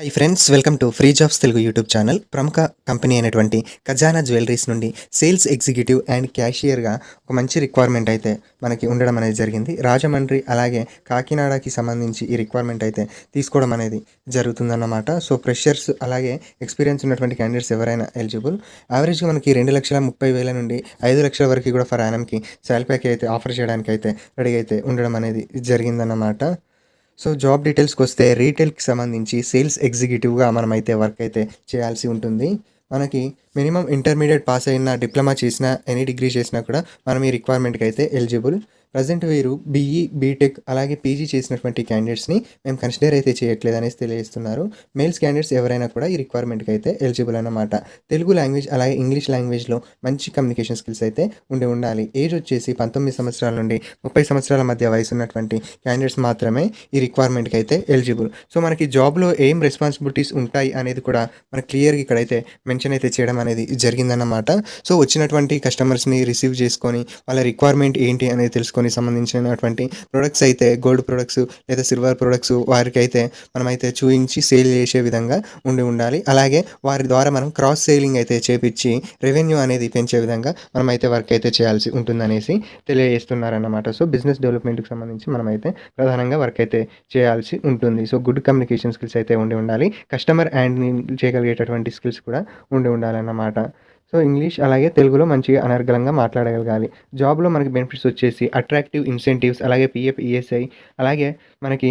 Hi friends welcome to free jobs Telugu YouTube channel ప్రముఖ company అయినటువంటి Khazana jewelleries నుండి sales executive and క్యాషియర్గా ఒక మంచి రిక్వైర్మెంట్ అయితే మనకి ఉండడం అనేది జరిగింది. రాజమండ్రి అలాగే కాకినాడకి సంబంధించి ఈ రిక్వైర్మెంట్ అయితే తీసుకోవడం అనేది జరుగుతుందన్నమాట. సో ఫ్రెషర్స్ అలాగే ఎక్స్పీరియన్స్ ఉన్నటువంటి క్యాండిడేట్స్ ఎవరైనా ఎలిజిబుల్ యావరేజ్గా మనకి రెండు లక్షల ముప్పై వేల నుండి ఐదు లక్షల వరకు కూడా ఫర్ యానంకి శాలరీ ప్యాక్ అయితే ఆఫర్ చేయడానికి అయితే రెడీ అయితే ఉండడం అనేది జరిగిందన్నమాట. సో జాబ్ డీటెయిల్స్కి వస్తే రీటైల్కి సంబంధించి సేల్స్ ఎగ్జిక్యూటివ్గా మనమైతే వర్క్ అయితే చేయాల్సి ఉంటుంది. మనకి మినిమం ఇంటర్మీడియట్ పాస్ అయిన డిప్లొమా చేసినా ఎనీ డిగ్రీ చేసినా కూడా మనం ఈ రిక్వైర్మెంట్కి అయితే ఎలిజిబుల్ ప్రజెంట్ వీరు బీఈ బీటెక్ అలాగే పీజీ చేసినటువంటి క్యాండిడేట్స్ని మేము కన్సిడర్ అయితే చేయట్లేదు అనేసి తెలియజేస్తున్నారు. మేల్స్ క్యాండిడేట్స్ ఎవరైనా కూడా ఈ రిక్వైర్మెంట్కి అయితే ఎలిజిబుల్ అన్నమాట. తెలుగు లాంగ్వేజ్ అలాగే ఇంగ్లీష్ లాంగ్వేజ్లో మంచి కమ్యూనికేషన్ స్కిల్స్ అయితే ఉండి ఉండాలి. ఏజ్ వచ్చేసి పంతొమ్మిది సంవత్సరాల నుండి ముప్పై సంవత్సరాల మధ్య వయసు ఉన్నటువంటి క్యాండిడేట్స్ మాత్రమే ఈ రిక్వైర్మెంట్కి అయితే ఎలిజిబుల్ సో మనకి జాబ్లో ఏం రెస్పాన్సిబిలిటీస్ ఉంటాయి అనేది కూడా మనకి క్లియర్గా ఇక్కడైతే మెన్షన్ అయితే చేయడం అనేది జరిగిందన్నమాట. సో వచ్చినటువంటి కస్టమర్స్ని రిసీవ్ చేసుకొని వాళ్ళ రిక్వైర్మెంట్ ఏంటి అనేది తెలుసుకొని సంబంధించినటువంటి ప్రొడక్ట్స్ అయితే గోల్డ్ ప్రొడక్ట్స్ లేదా సిల్వర్ ప్రొడక్ట్స్ వారికి అయితే మనమైతే చూపించి సేల్ చేసే విధంగా ఉండి ఉండాలి. అలాగే వారి ద్వారా మనం క్రాస్ సేలింగ్ అయితే చేపించి రెవెన్యూ అనేది పెంచే విధంగా మనమైతే వర్క్ అయితే చేయాల్సి ఉంటుందనేసి తెలియజేస్తున్నారన్నమాట. సో బిజినెస్ డెవలప్మెంట్కి సంబంధించి మనమైతే ప్రధానంగా వర్క్ అయితే చేయాల్సి ఉంటుంది. సో గుడ్ కమ్యూనికేషన్ స్కిల్స్ అయితే ఉండి ఉండాలి. కస్టమర్ హ్యాండ్ చేయగలిగేటటువంటి స్కిల్స్ కూడా ఉండి ఉండాలన్నమాట. అన్నమాట. సో ఇంగ్లీష్ అలాగే తెలుగులో మంచిగా అనర్గళంగా మాట్లాడగలగాలి. జాబ్లో మనకి బెనిఫిట్స్ వచ్చేసి అట్రాక్టివ్ ఇన్సెంటివ్స్ అలాగే పిఎఫ్ ఈఎస్ఐ అలాగే మనకి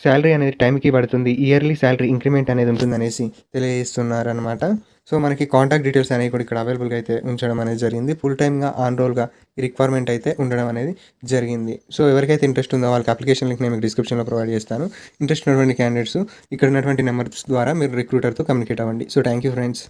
శాలరీ అనేది టైంకి పడుతుంది. ఇయర్లీ శాలరీ ఇంక్రిమెంట్ అనేది ఉంటుంది అనేసి తెలియజేస్తున్నారనమాట సో మనకి కాంటాక్ట్ డీటెయిల్స్ అనేవి కూడా ఇక్కడ అవైలబుల్గా అయితే ఉంచడం అనేది జరిగింది. ఫుల్ టైమ్గా ఆన్ రోల్గా ఈ రిక్వైర్మెంట్ అయితే ఉండడం అనేది జరిగింది. సో ఎవరికైతే ఇంట్రెస్ట్ ఉందో వాళ్ళకి అప్లికేషన్ లింక్ నేను మీకు డిస్క్రిప్షన్లో ప్రొవైడ్ చేస్తాను. ఇంట్రెస్ట్ ఉన్నటువంటి క్యాండిడేట్స్ ఇక్కడ ఉన్నటువంటి నెంబర్స్ ద్వారా మీరు రిక్రూటర్తో కమ్యూనికేట్ అవ్వండి. So thank you friends.